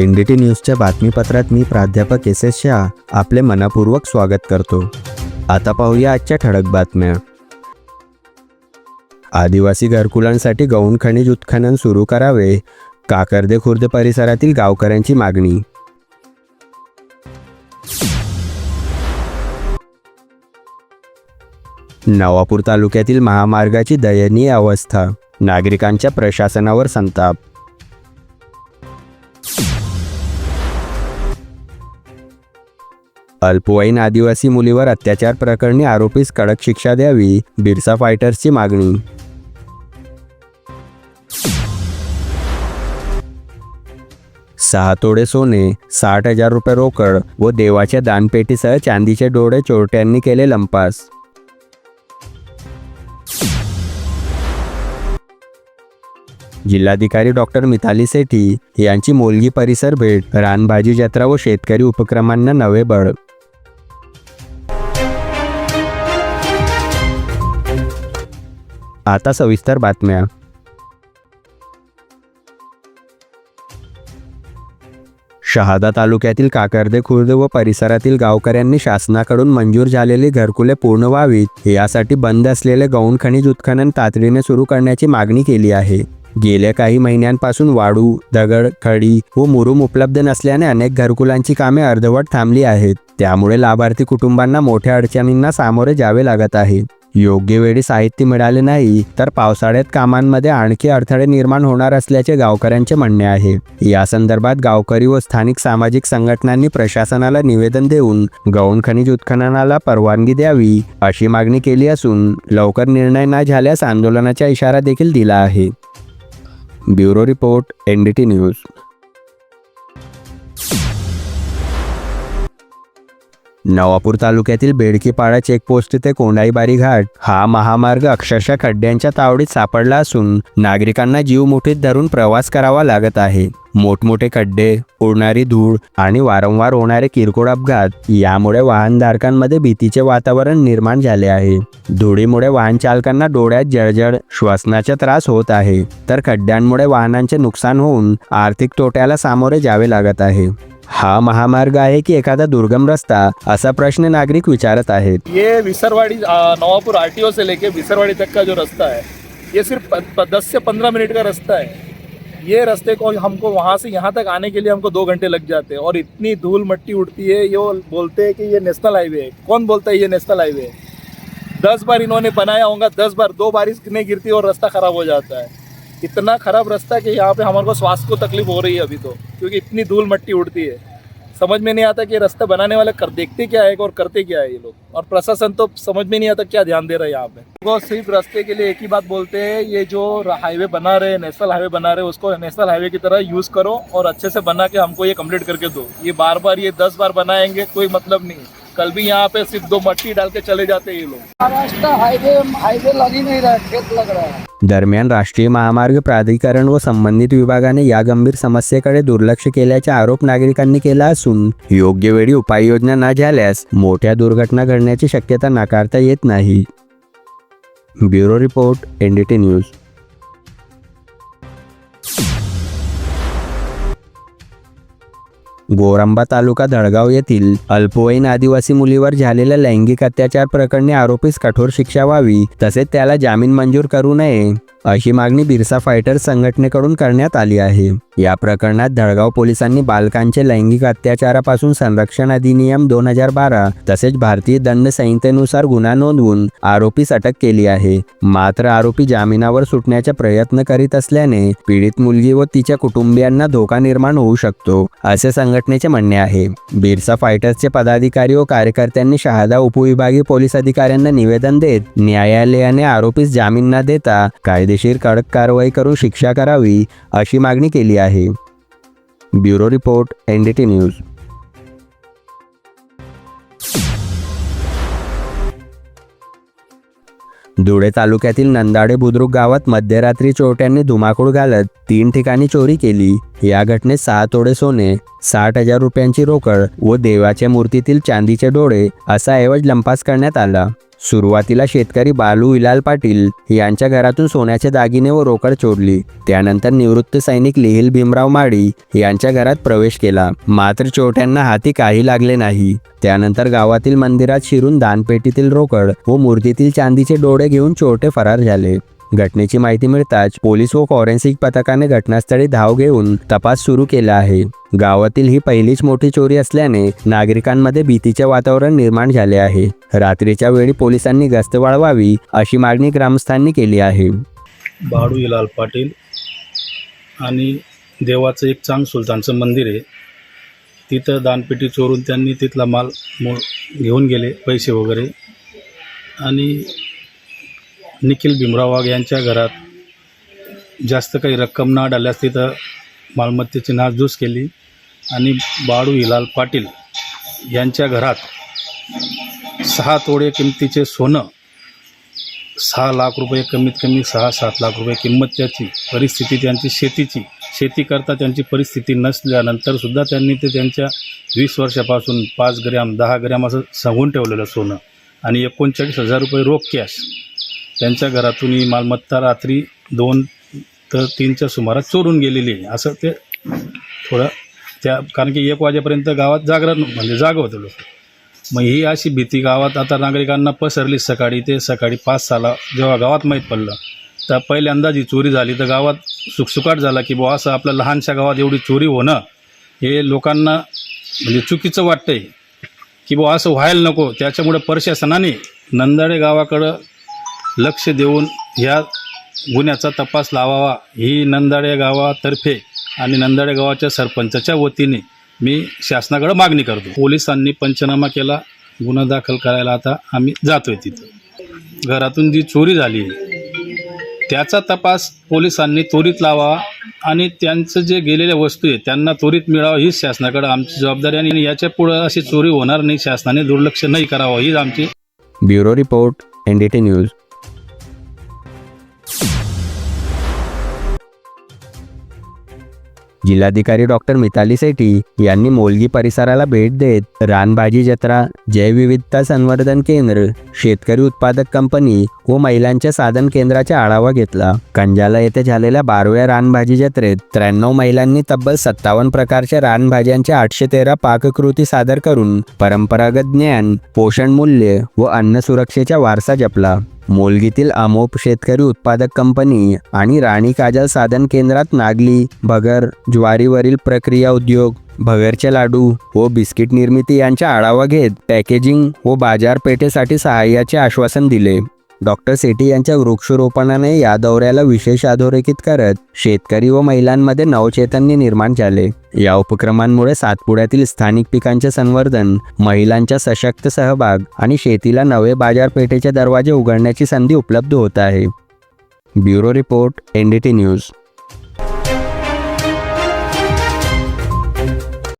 N D T न्यूजच्या बातमीपत्रात मी प्राध्यापक S S Shah आपले मनापूर्वक स्वागत करतो. आता पाहूया आजच्या ठळक बातम्या. आदिवासी घरकुलांसाठी गौण खनिज उत्खनन सुरू करावे काकर्दे खुर्द परिसरातील गावकऱ्यांची मागणी. नवापूर तालुक्यातील महामार्गाची दयनीय अवस्था नागरिकांच्या प्रशासनावर संताप. अल्पवयीन आदिवासी मुलीवर अत्याचार प्रकरणी आरोपीस कडक शिक्षा द्यावी बिरसा फायटर्सची मागणी. सहा तोडे सोने साठ हजार रुपये रोकड व देवाच्या दानपेटीसह चांदीचे डोळे चोरट्यांनी केले लंपास. जिल्हाधिकारी डॉक्टर मिताली सेठी यांची मोलगी परिसर भेट रानभाजी जत्रा व शेतकरी उपक्रमांना नवे बळ. आता सविस्तर बातम्या. शहादा तालुक्यातील काकर्दे खुर्द व परिसरातील गावकऱ्यांनी शासनाकडून मंजूर झालेली घरकुले पूर्ण व्हावीत यासाठी बंद असलेले गौण खनिज उत्खनन तातडीने सुरू करण्याची मागणी केली आहे. गेल्या काही महिन्यांपासून वाळू दगड खडी व मुरुम उपलब्ध नसल्याने अनेक घरकुलांची कामे अर्धवट थांबली आहेत. त्यामुळे लाभार्थी कुटुंबांना मोठ्या अडचणींना सामोरे जावे लागत आहे. योग्य वेळी साहित्य मिळाले नाही तर पावसाळ्यात कामांमध्ये आणखी अडथळे निर्माण होणार असल्याचे गावकऱ्यांचे म्हणणे आहे. या संदर्भात गावकरी व स्थानिक सामाजिक संघटनांनी प्रशासनाला निवेदन देऊन गौण खनिज उत्खननाला परवानगी द्यावी अशी मागणी केली असून लवकर निर्णय न झाल्यास आंदोलनाचा इशारा देखील दिला आहे. Bureau report N D T news. Navapur तालुक्यातील बेडकीपाडा चेकपोस्ट ते कोंडाईबारी घाट हा महामार्ग अक्षरशः खड्ड्यांच्या तावडीत सापडला असून नागरिकांना जीव मुठीत धरून प्रवास करावा लागत आहे. मोठमोठे खड्डे उडणारी धूळ आणि वारंवार होणारे किरकोळ अपघात यामुळे वाहनधारकांमध्ये भीतीचे वातावरण निर्माण झाले आहे. धुळीमुळे वाहन चालकांना डोळ्यात जळजळ श्वसनाचा त्रास होत आहे. तर खड्ड्यांमुळे वाहनांचे नुकसान होऊन आर्थिक तोट्याला सामोरे जावे लागत आहे. हा महामार्ग आहे की एखादा दुर्गम रस्ता असा प्रश्न नागरिक विचारत आहेत. ये विसरवाड़ी नवापुर आरटीओ से लेके विसरवाड़ी तक का जो रास्ता है ये सिर्फ़ प, प, दस से पंद्रह मिनट का रास्ता है। ये रास्ते को हमको वहाँ से यहाँ तक आने के लिए हमको दो घंटे लग जाते हैं और इतनी धूल मट्टी उड़ती है ये बोलते हैं कि ये नेशनल हाईवे है। कौन बोलता है ये नेशनल हाईवे है? दस बार इन्होंने बनाया होगा दस बार दो बारिश नहीं गिरती और रास्ता खराब हो जाता है। इतना खराब रास्ता है कि यहाँ पे हमारे को स्वास्थ्य को तकलीफ़ हो रही है अभी तो क्योंकि इतनी धूल मट्टी उड़ती है। समझ में नहीं आता कि रास्ता बनाने वाले कर, देखते क्या है और करते क्या है ये लोग। और प्रशासन तो समझ में नहीं आता क्या ध्यान दे रहा है यहाँ पे। वो सिर्फ़ रास्ते के लिए एक ही बात बोलते हैं, ये जो हाईवे बना रहे हैं, नेशनल हाईवे बना रहे हैं, उसको नेशनल हाईवे की तरह यूज़ करो और अच्छे से बना के हमको ये कंप्लीट करके दो। ये बार बार ये दस बार बनाएँगे, कोई मतलब नहीं। कल भी यहाँ पे सिर्फ दो मट्टी डाल के चले जाते हैं ये लोग। महाराष्ट्र हाईवे हाईवे लग ही नहीं रहा है खेत लग रहा है। दरम्यान राष्ट्रीय महामार्ग प्राधिकरण व संबंधित विभागाने या गंभीर समस्येकडे दुर्लक्ष केल्याचा आरोप नागरिकांनी केला असून योग्य वेळी उपाययोजना न झाल्यास मोठ्या दुर्घटना घडण्याची शक्यता नाकारता येत नाही. Bureau report NDT news. Goramba taluka Dhadgaon येथील अल्पवयीन आदिवासी मुलीवर झालेल्या लैंगिक अत्याचार प्रकरणी आरोपीस कठोर शिक्षा व्हावी तसेच त्याला जामीन मंजूर करू नये अशी मागणी बिरसा फायटर संघटनेकडून करण्यात आली आहे. या प्रकरणात धडगाव पोलिसांनी बालकांचे लैंगिक अत्याचारापासून संरक्षण अधिनियम दोन हजार बारा तसेच भारतीय दंड संहितेनुसार गुन्हा नोंदवून आरोपीस अटक केली आहे. मात्र आरोपी जामिनावर सुटण्याचा प्रयत्न करीत असल्याने पीडित मुलगी व तिच्या कुटुंबियांना धोका निर्माण होऊ शकतो असे संघटनेचे म्हणणे आहे. बिरसा फायटर्सचे पदाधिकारी व कार्यकर्त्यांनी शहादा उपविभागीय पोलीस अधिकाऱ्यांना निवेदन देत न्यायालयाने आरोपीस जामीन न देता कायदेशीर कडक कारवाई करून शिक्षा करावी अशी मागणी केली आहे. Bureau report NDT news. Dhule तालुक्यातील नंदाडे बुद्रुक गावात मध्यरात्री चोरट्यांनी धुमाकूळ घालत तीन ठिकाणी चोरी केली. या घटनेत सहा तोडे सोने साठ हजार रुपयांची रोकड व देवाच्या मूर्तीतील चांदीचे डोळे असा ऐवज लंपास करण्यात आला. सुरुवातीला शेतकरी बालू इलाल पाटील यांच्या घरातून सोन्याचे दागिने व रोकड चोरली. त्यानंतर निवृत्त सैनिक लिहिल भीमराव माळी यांच्या घरात प्रवेश केला. मात्र चोरट्यांना हाती काही लागले नाही. त्यानंतर गावातील मंदिरात शिरून दानपेटीतील रोकड व मूर्तीतील चांदीचे डोळे घेऊन चोरटे फरार झाले. घटनेची माहिती मिळताच पोलीस व फॉरेन्सिक पथकाने घटनास्थळी धाव घेऊन तपास सुरू केला आहे. गावातील ही पहिलीच मोठी चोरी असल्याने नागरिकांमध्ये भीतीचे वातावरण निर्माण झाले आहे. रात्रीच्या वेळी पोलिसांनी गस्त वाळवावी अशी मागणी ग्रामस्थांनी केली आहे. बाळू लाल पाटील आणि देवाचं एक चांग सुलतानचं मंदिर आहे. तिथं दानपेटी चोरून त्यांनी तिथला माल मो घेऊन गेले पैसे वगैरे. आणि निखिल भीमराव वाघ यांच्या घरात जास्त काही रक्कम न डाल्यास तिथं मालमत्तेची नासधूस केली आणि बाळू हिलाल पाटील यांच्या घरात सहा तोडे किमतीचे सोनं सहा लाख रुपये कमीत कमी सहा सात लाख रुपये किंमत त्याची परिस्थिती त्यांची शेतीची शेती करता त्यांची परिस्थिती नसल्यानंतरसुद्धा त्यांनी ते त्यांच्या वीस वर्षापासून पाच ग्रॅम दहा ग्रॅम असं सांगून ठेवलेलं सोनं आणि एकोणचाळीस हजार रुपये रोख कॅश त्यांच्या घरातून ही मालमत्ता रात्री दोन तर तीनच्या सुमारास चोरून गेलेली आहे. असं ते थोडं त्या कारण की एक वाजेपर्यंत गावात जागरण म्हणजे जागं होतं लोक. मग ही अशी भीती गावात आता नागरिकांना पसरली सकाळी ते सकाळी पाच साला जेव्हा गावात माहीत पडलं तर पहिल्यांदा जी चोरी झाली. तर गावात सुकसुकाट झाला की बुवा असं आपल्या लहानशा गावात एवढी चोरी होणं हे लोकांना म्हणजे चुकीचं वाटतंय. की बुवा असं व्हायला नको. त्याच्यामुळे प्रशासनाने नंदाडे गावाकडं लक्ष देऊन ह्या गुन्ह्याचा तपास लावावा. ही नंदाडे गावातर्फे आणि नंदाडे गावाच्या सरपंचाच्या वतीने मी शासनाकडे मागणी करतो. पोलिसांनी पंचनामा केला. गुन्हा दाखल करायला आता आम्ही जातोय तिथं. घरातून जी चोरी झाली त्याचा तपास पोलिसांनी त्वरित लावावा आणि त्यांचं जे गेलेल्या वस्तू आहे त्यांना त्वरित मिळावं हीच शासनाकडे आमची जबाबदारी आणि याच्या पुढं अशी चोरी होणार नाही शासनाने दुर्लक्ष नाही करावं हीच आमची ब्युरो रिपोर्ट एन न्यूज. जिल्हाधिकारी डॉक्टर मिताली सेठी यांनी मोलगी परिसराला भेट देत रानभाजी जत्रा जैवविविधता संवर्धन केंद्र शेतकरी उत्पादक कंपनी व महिलांच्या साधन केंद्राचा आढावा घेतला. कंजाला येथे झालेल्या बारव्या रानभाजी जत्रेत त्र्याण्णव महिलांनी तब्बल सत्तावन्न प्रकारच्या रानभाज्यांच्या आठशे तेरा पाककृती सादर करून परंपरागत ज्ञान पोषण मूल्य व अन्न सुरक्षेचा वारसा जपला. मोलगीतील अमोप शेतकरी उत्पादक कंपनी आणि राणी काजल साधन केंद्रात नागली भगर ज्वारीवरील प्रक्रिया उद्योग भगरचे लाडू व बिस्किट निर्मिती यांचा आढावा घेत पॅकेजिंग व बाजारपेठेसाठी सहाय्याचे आश्वासन दिले. डॉक्टर सेठी यांच्या वृक्षारोपणाने या दौऱ्याला विशेष अधोरेखित करत शेतकरी व महिलांमध्ये नवचैतन्य निर्माण झाले. या उपक्रमांमुळे सातपुड्यातील स्थानिक पिकांचे संवर्धन महिलांचा सशक्त सहभाग आणि शेतीला नवे बाजारपेठेचे दरवाजे उघडण्याची संधी उपलब्ध होत आहे. Bureau report N D T news.